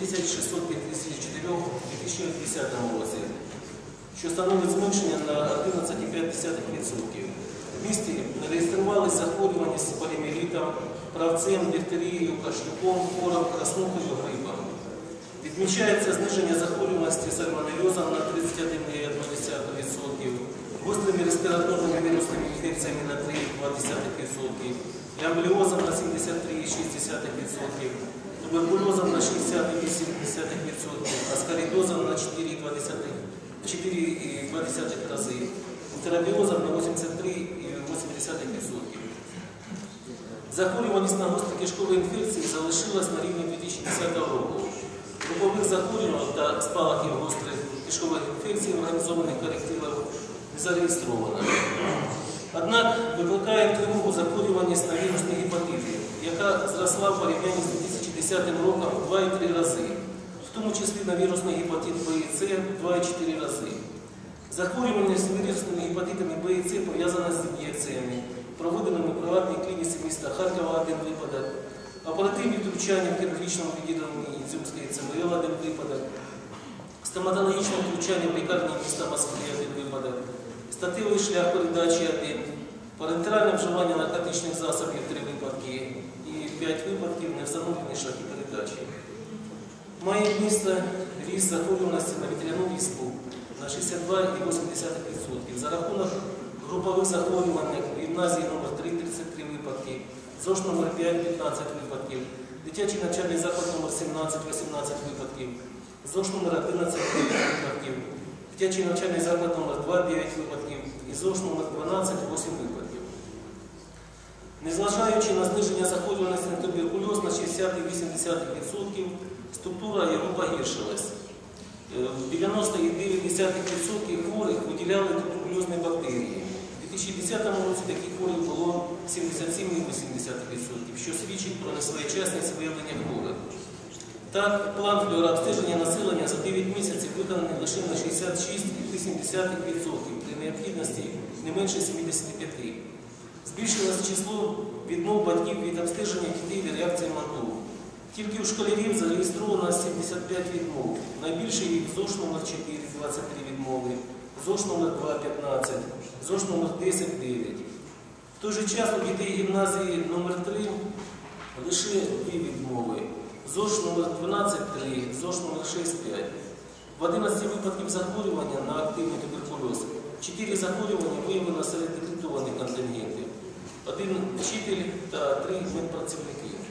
4654 у 2010 році, що становить зменшення на 11,5%. В місті реєструвалися захворюваність полімелітом, правцем, дифтерією, кашлюком, хором, краснухою, грипом. Відмічається зниження захворюваності сальмонельозом на 31,1%, гострими респіраторними вірусними інфекціями на 3,2%, лямбліозом на 73,6%, туберкульозом на 60,8%, аскаридозом на 4,2%, 4,2 рази, терабіозом на 83,8%. Захворюваність на гострі кишкові інфекції залишилась на рівні 2010 року. Групових захворювань та спалахів гострих кишкових інфекцій організованих колективів не зареєстровано. Однак викликає тривогу захворюваність на вірусні гепатити, яка зросла в порівнянні з 2010 роком в 2,3 рази, в тому числі на вірусний гепатит Б і С в 2,4 рази. Захворюваність вірусними гепатитами Б і С пов'язана з ін'єкціями, проведеними в приватній клініці міста Харкова один випадок, оперативні втручання в хірургічному відділенні Ізюмської ЦМЛ один випадок, стоматологічне втручання в лікарні міста Москви один випадок, статевий шлях передачі один, парентеральне вживання наркотичних засобів три випадки 5 випадків найсамотнішої передачі. Має місце ріст захворюваності на вітряну віску на 62,8% за рахунок групових захворювань в гімназії номер 3 33 випадки, ЗОЖ номер 5 15 випадків, дитячий навчальний заклад номер 17 18 випадків, ЗОЖ номер 11 9 випадків, дитячий навчальний заклад номер 2 9 випадків і ЗОЖ номер 12 8 випадків. Незважаючи на зниження заходів, 0,8%, структура його погіршилась. В 99% хворих виділяли туберкульозні бактерії. У 2010 році таких хворих було 77,8%, що свідчить про несвоєчасність виявлення хворих. Так, план флюорабстеження населення за 9 місяців виконаний лише на 66,8% при необхідності не менше 75%. Збільшилось число відмов батьків від обстеження дітей від реакції МАТОВ. Тільки у школярів зареєстровано 75 відмов. Найбільше їх ЗОЖ номер 4 23 відмови, ЗОЖ номер 2 15, ЗОЖ номер 10 9. В той же час у дітей гімназії номер 3 лише дві відмови. ЗОЖ номер 12 3, ЗОЖ номер 6 5. В 11 випадків захворювання на активний туберкульоз 4 захворювання виявлено relatively